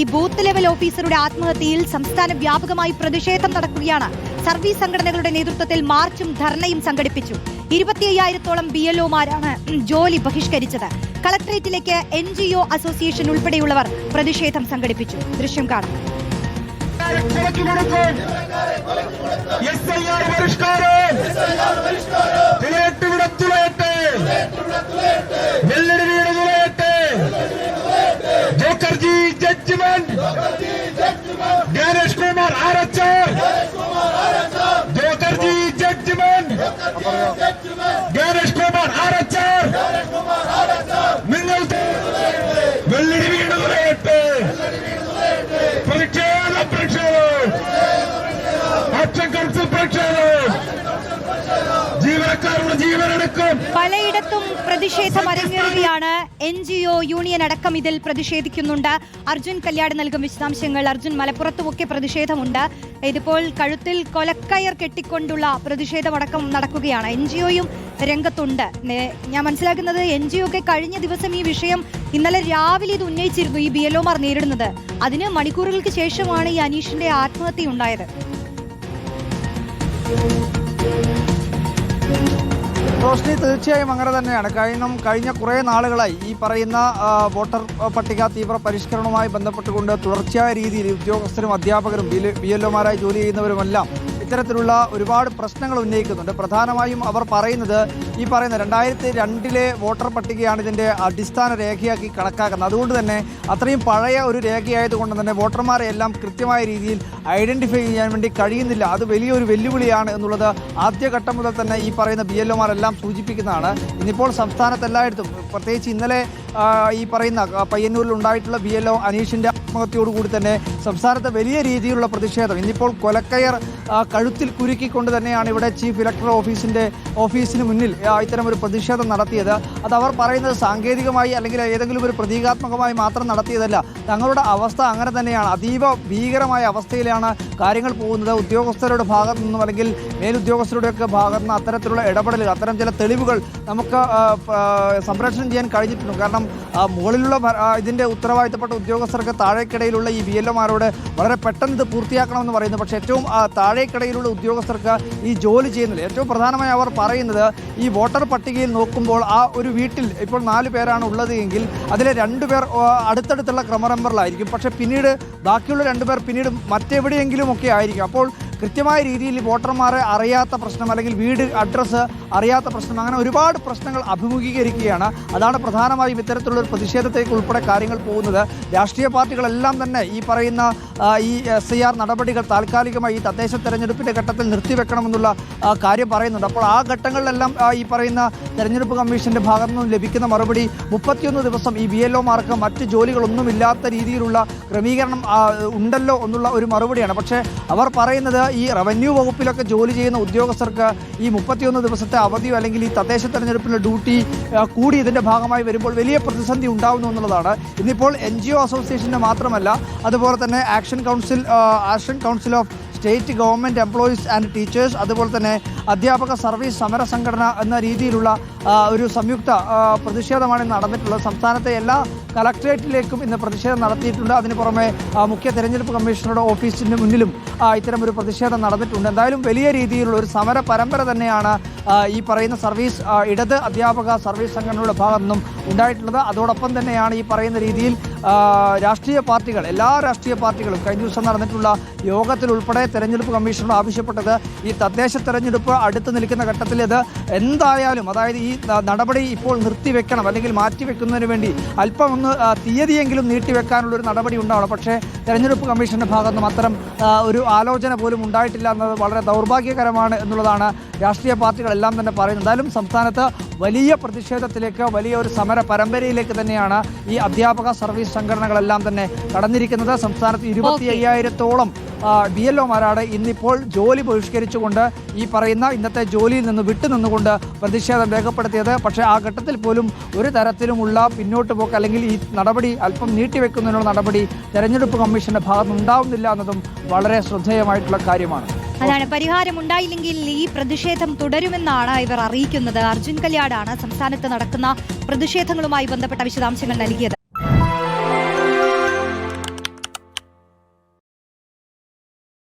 ഈ booth level ഓഫീസറുടെ ആത്മഹത്യയിൽ സംസ്ഥാന വ്യാപകമായി പ്രതിഷേധം നടക്കുകയാണ്. സർവീസ് സംഘടനകളുടെ നേതൃത്വത്തിൽ മാർച്ചും ധർണയും സംഘടിപ്പിച്ചു. ഇരുപത്തിയ്യായിരത്തോളം ബി എൽ ഒമാരാണ് ജോലി ബഹിഷ്കരിച്ചത്. കളക്ടറേറ്റിലേക്ക് എൻ ജി ഒ അസോസിയേഷൻ ഉൾപ്പെടെയുള്ളവർ പ്രതിഷേധം സംഘടിപ്പിച്ചു. ദൃശ്യം കാണാം. চ্যাটার্জি জজমেন্ট জ্ঞানেশ কুমার আরচার জ্যোতির্জি জজমেন্ট জ্ঞানেশ কুমার আরচার പലയിടത്തും പ്രതിഷേധം അരങ്ങേറുകയാണ്. എൻ ജി ഒ യൂണിയൻ അടക്കം ഇതിൽ പ്രതിഷേധിക്കുന്നുണ്ട്. അർജുൻ കല്യാട് നൽകും വിശദാംശങ്ങൾ. അർജുൻ മലപ്പുറത്തുമൊക്കെ പ്രതിഷേധമുണ്ട്. ഇതിപ്പോൾ കഴുത്തിൽ കൊലക്കയർ കെട്ടിക്കൊണ്ടുള്ള പ്രതിഷേധമടക്കം നടക്കുകയാണ്. എൻ ജി ഒയും രംഗത്തുണ്ട്. ഞാൻ മനസ്സിലാക്കുന്നത് എൻ ജി ഒക്കെ കഴിഞ്ഞ ദിവസം ഈ വിഷയം ഇന്നലെ രാവിലെ ഇത് ഉന്നയിച്ചിരുന്നു ഈ ബി എൽ ഒമാർ നേരിടുന്നത്. അതിന് മണിക്കൂറുകൾക്ക് ശേഷമാണ് ഈ അനീഷിന്റെ ആത്മഹത്യ ഉണ്ടായത് റോഷ്നി തീർച്ചയായും അങ്ങനെ തന്നെയാണ്. കാരണം കഴിഞ്ഞ കുറേ നാളുകളായി ഈ പറയുന്ന വോട്ടർ പട്ടിക തീവ്ര പരിഷ്കരണവുമായി ബന്ധപ്പെട്ടുകൊണ്ട് തുടർച്ചയായ രീതിയിൽ ഉദ്യോഗസ്ഥരും അധ്യാപകരും ബി എൽ ഒമാരായി ജോലി ചെയ്യുന്നവരുമെല്ലാം ഇത്തരത്തിലുള്ള ഒരുപാട് പ്രശ്നങ്ങൾ ഉന്നയിക്കുന്നുണ്ട്. പ്രധാനമായും അവർ പറയുന്നത് ഈ പറയുന്ന രണ്ടായിരത്തി രണ്ടിലെ വോട്ടർ പട്ടികയാണ് ഇതിന്റെ അടിസ്ഥാന രേഖയാക്കി കണക്കാക്കുന്നത്. അതുകൊണ്ട് തന്നെ അത്രയും പഴയ ഒരു രേഖയായതുകൊണ്ട് തന്നെ വോട്ടർമാരെ എല്ലാം കൃത്യമായ രീതിയിൽ ഐഡന്റിഫൈ ചെയ്യാൻ വേണ്ടി കഴിയുന്നില്ല. അത് വലിയൊരു വെല്ലുവിളിയാണ് എന്നുള്ളത് ആദ്യഘട്ടം മുതൽ തന്നെ ഈ പറയുന്ന ബി എൽ ഒമാരെല്ലാം സൂചിപ്പിക്കുന്നതാണ്. ഇന്നിപ്പോൾ സംസ്ഥാനത്ത് എല്ലായിടത്തും പ്രത്യേകിച്ച് ഇന്നലെ ഈ പറയുന്ന പയ്യന്നൂരിൽ ഉണ്ടായിട്ടുള്ള ബി എൽ ഒ അനീഷിന്റെ ആത്മഹത്യയോടുകൂടി തന്നെ സംസ്ഥാനത്ത് വലിയ രീതിയിലുള്ള പ്രതിഷേധം. ഇന്നിപ്പോൾ കൊലക്കയർ കഴുത്തിൽ കുരുക്കിക്കൊണ്ട് തന്നെയാണ് ഇവിടെ ചീഫ് ഇലക്ടർ ഓഫീസിന്റെ ഓഫീസിന് മുന്നിൽ ഇത്തരം ഒരു പ്രതിഷേധം നടത്തിയത്. അത് അവർ പറയുന്നത് സാങ്കേതികമായി അല്ലെങ്കിൽ ഏതെങ്കിലും ഒരു പ്രതീകാത്മകമായി മാത്രം നടത്തിയതല്ല. തങ്ങളുടെ അവസ്ഥ അങ്ങനെ തന്നെയാണ്. അതീവ ഭീകരമായ അവസ്ഥയിലാണ് കാര്യങ്ങൾ പോകുന്നത്. ഉദ്യോഗസ്ഥരുടെ ഭാഗത്തു നിന്നും അല്ലെങ്കിൽ മേലുദ്യോഗസ്ഥരുടെയൊക്കെ ഭാഗത്തു നിന്ന് അത്തരത്തിലുള്ള ഇടപെടലുകൾ അത്തരം ചില തെളിവുകൾ നമുക്ക് സംപ്രേഷണം ചെയ്യാൻ കഴിഞ്ഞിട്ടുണ്ട്. കാരണം മുകളിലുള്ള ഇതിന്റെ ഉത്തരവാദിത്തപ്പെട്ട ഉദ്യോഗസ്ഥർക്ക് താഴേക്കിടയിലുള്ള ഈ ബി വളരെ പെട്ടെന്ന് ഇത് പൂർത്തിയാക്കണമെന്ന് പറയുന്നു. പക്ഷേ ഏറ്റവും താഴേക്കിടയിലുള്ള ഉദ്യോഗസ്ഥർക്ക് ഈ ജോലി ചെയ്യുന്നില്ല. ഏറ്റവും പ്രധാനമായി അവർ പറയുന്നത് ഈ വോട്ടർ പട്ടികയിൽ നോക്കുമ്പോൾ ആ ഒരു വീട്ടിൽ ഇപ്പോൾ നാല് പേരാണ് ഉള്ളത് എങ്കിൽ അതിലെ രണ്ടുപേർ പേർ അടുത്തടുത്തുള്ള ക്രമനമ്പറിലായിരിക്കും പക്ഷേ പിന്നീട് ബാക്കിയുള്ള രണ്ടുപേർ പിന്നീട് മറ്റെവിടെയെങ്കിലും ഒക്കെ ആയിരിക്കും. അപ്പോൾ കൃത്യമായ രീതിയിൽ വോട്ടർമാരെ അറിയാത്ത പ്രശ്നം അല്ലെങ്കിൽ വീട് അഡ്രസ്സ് അറിയാത്ത പ്രശ്നം അങ്ങനെ ഒരുപാട് പ്രശ്നങ്ങൾ അഭിമുഖീകരിക്കുകയാണ്. അതാണ് പ്രധാനമായും ഇത്തരത്തിലുള്ള പ്രതിഷേധത്തേക്ക് ഉൾപ്പെടെ കാര്യങ്ങൾ പോകുന്നത്. രാഷ്ട്രീയ പാർട്ടികളെല്ലാം തന്നെ ഈ പറയുന്ന ഈ എസ് നടപടികൾ താൽക്കാലികമായി ഈ തദ്ദേശ തെരഞ്ഞെടുപ്പിന്റെ ഘട്ടത്തിൽ നിർത്തിവെക്കണമെന്നുള്ള കാര്യം പറയുന്നുണ്ട്. അപ്പോൾ ആ ഘട്ടങ്ങളിലെല്ലാം ഈ പറയുന്ന തെരഞ്ഞെടുപ്പ് കമ്മീഷന്റെ ഭാഗത്തു നിന്നും ലഭിക്കുന്ന മറുപടി മുപ്പത്തിയൊന്ന് ദിവസം ഈ ബി എൽ ഒമാർക്ക് മറ്റ് ജോലികളൊന്നുമില്ലാത്ത രീതിയിലുള്ള ക്രമീകരണം ഉണ്ടല്ലോ എന്നുള്ള ഒരു മറുപടിയാണ്. പക്ഷേ അവർ പറയുന്നത് ഈ റവന്യൂ വകുപ്പിലൊക്കെ ജോലി ചെയ്യുന്ന ഉദ്യോഗസ്ഥർക്ക് ഈ മുപ്പത്തിയൊന്ന് ദിവസത്തെ അവധിയോ അല്ലെങ്കിൽ ഈ തദ്ദേശ തെരഞ്ഞെടുപ്പിലെ ഡ്യൂട്ടി കൂടി ഇതിന്റെ ഭാഗമായി വരുമ്പോൾ വലിയ പ്രതിസന്ധി ഉണ്ടാവുന്നു എന്നുള്ളതാണ്. ഇന്നിപ്പോൾ എൻ ജി ഒ അസോസിയേഷന്റെ മാത്രമല്ല അതുപോലെ തന്നെ action council action council of state government employees and teachers അതുപോലെ തന്നെ അധ്യാപക സർവീസ് സമര സംഘടന എന്ന രീതിയിലുള്ള ഒരു സംയുക്ത പ്രതിഷേധമാണ് നടന്നിട്ടുള്ളത്. സംസ്ഥാനത്തെ എല്ലാ കളക്ട്രേറ്റിലേക്കും ഇന്ന് പ്രതിഷേധം നടത്തിയിട്ടുണ്ട്. അതിന് പുറമെ മുഖ്യ തെരഞ്ഞെടുപ്പ് കമ്മീഷണറുടെ ഓഫീസിന് മുന്നിലും ഇത്തരം ഒരു പ്രതിഷേധം നടന്നിട്ടുണ്ട്. എന്തായാലും വലിയ രീതിയിലുള്ള ഒരു സമര പരമ്പര തന്നെയാണ് ഈ പറയുന്ന സർവീസ് ഇടത് അധ്യാപക സർവീസ് സംഘടനയുടെ ഭാഗത്തു നിന്നും ഉണ്ടായിട്ടുള്ളത്. അതോടൊപ്പം തന്നെയാണ് ഈ പറയുന്ന രീതിയിൽ രാഷ്ട്രീയ പാർട്ടികൾ എല്ലാ രാഷ്ട്രീയ പാർട്ടികളും കഴിഞ്ഞ ദിവസം നടന്നിട്ടുള്ള യോഗത്തിൽ ഉൾപ്പെടെ തെരഞ്ഞെടുപ്പ് കമ്മീഷനോട് ആവശ്യപ്പെട്ടത് ഈ തദ്ദേശ തെരഞ്ഞെടുപ്പ് അടുത്ത് നിൽക്കുന്ന ഘട്ടത്തിൽ ഇത് എന്തായാലും അതായത് ഈ നടപടി ഇപ്പോൾ നിർത്തിവെക്കണം അല്ലെങ്കിൽ മാറ്റിവെക്കുന്നതിന് വേണ്ടി അല്പം ഒന്ന് തീയതിയെങ്കിലും നീട്ടിവെക്കാനുള്ള ഒരു നടപടി ഉണ്ടാവണം. പക്ഷേ തെരഞ്ഞെടുപ്പ് കമ്മീഷന്റെ ഭാഗത്തുനിന്നും അത്തരം ഒരു ആലോചന പോലും ഉണ്ടായിട്ടില്ല എന്നത് വളരെ ദൗർഭാഗ്യകരമാണ് എന്നുള്ളതാണ് രാഷ്ട്രീയ പാർട്ടികളെല്ലാം തന്നെ പറയുന്നത് എന്തായാലും സംസ്ഥാനത്ത് വലിയ പ്രതിഷേധത്തിലേക്ക് വലിയ ഒരു സമര പരമ്പരയിലേക്ക് തന്നെയാണ് ഈ അധ്യാപക സർവീസ് സംഘടനകളെല്ലാം തന്നെ കടന്നിരിക്കുന്നത്. സംസ്ഥാനത്ത് ഇരുപത്തി അയ്യായിരത്തോളം ഡി എൽ ഒമാരാണ് ഇന്നിപ്പോൾ ജോലി ബഹിഷ്കരിച്ചുകൊണ്ട് ഈ പറയുന്ന ഇന്നത്തെ ജോലിയിൽ നിന്ന് വിട്ടുനിന്നുകൊണ്ട് പ്രതിഷേധം രേഖപ്പെടുത്തിയത്. പക്ഷേ ആ ഘട്ടത്തിൽ പോലും ഒരു തരത്തിലുമുള്ള പിന്നോട്ട് പോക്ക് അല്ലെങ്കിൽ ഈ നടപടി അല്പം നീട്ടിവെക്കുന്നതിനുള്ള നടപടി തെരഞ്ഞെടുപ്പ് കമ്മീഷന്റെ ഭാഗത്തുനിന്നുണ്ടാവുന്നില്ല എന്നതും വളരെ ശ്രദ്ധേയമായിട്ടുള്ള കാര്യമാണ്. അതാണ് പരിഹാരം ഉണ്ടായില്ലെങ്കിൽ ഈ പ്രതിഷേധം തുടരുമെന്നാണ് ഇവർ അറിയിക്കുന്നത്. അർജുൻ കല്യാടാണ് സംസ്ഥാനത്ത് നടക്കുന്ന പ്രതിഷേധങ്ങളുമായി ബന്ധപ്പെട്ട വിശദാംശങ്ങൾ നൽകിയത്.